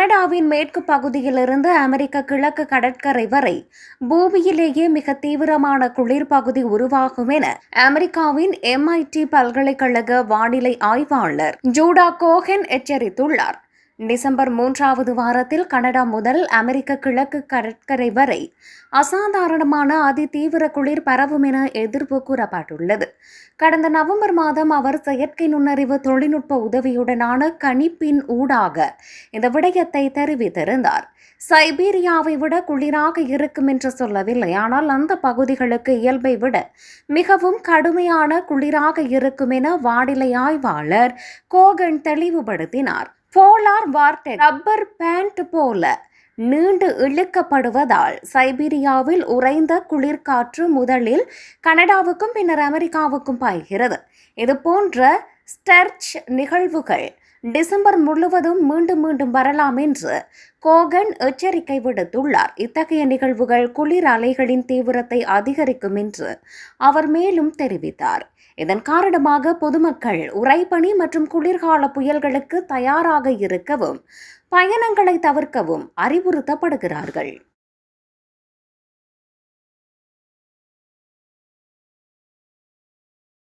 கனடாவின் மேற்கு பகுதியிலிருந்து அமெரிக்க கிழக்கு கடற்கரை வரை பூமியிலேயே மிக தீவிரமான குளிர் பகுதி உருவாகும் என அமெரிக்காவின் எம்ஐடி பல்கலைக்கழக வானிலை ஆய்வாளர் ஜூடா கோஹென் எச்சரித்துள்ளார். டிசம்பர் மூன்றாவது வாரத்தில் கனடா முதல் அமெரிக்க கிழக்கு கடற்கரை வரை அசாதாரணமான அதிதீவிர குளிர் பரவும் என எதிர்ப்பு கூறப்பட்டுள்ளது. கடந்த நவம்பர் மாதம் அவர் செயற்கை நுண்ணறிவு தொழில்நுட்ப உதவியுடனான கணிப்பின் ஊடாக இந்த விடயத்தை தெரிவித்திருந்தார். சைபீரியாவை விட குளிராக இருக்கும் என்று சொல்லவில்லை ஆனால் அந்த பகுதிகளுக்கு இயல்பை விட மிகவும் கடுமையான குளிராக இருக்கும் என வானிலை ஆய்வாளர் கோகன் தெளிவுபடுத்தினார். போலார் வார்டெக். ரப்பர் பேண்ட் போல நீண்டு இழுக்கப்படுவதால் சைபீரியாவில் உறைந்த குளிர்காற்று முதலில் கனடாவுக்கும் பின்னர் அமெரிக்காவுக்கும் பாய்கிறது. இது போன்ற ஸ்டெர்ச் நிகழ்வுகள் டிசம்பர் முழுவதும் மீண்டும் மீண்டும் வரலாம் என்று கோகன் எச்சரிக்கை விடுத்துள்ளார். இத்தகைய நிகழ்வுகள் குளிர் அலைகளின் தீவிரத்தை அதிகரிக்கும் என்று அவர் மேலும் தெரிவித்தார். இதன் காரணமாக பொதுமக்கள் உறைபனி மற்றும் குளிர்கால புயல்களுக்கு தயாராக இருக்கவும் பயணங்களை தவிர்க்கவும் அறிவுறுத்தப்படுகிறார்கள்.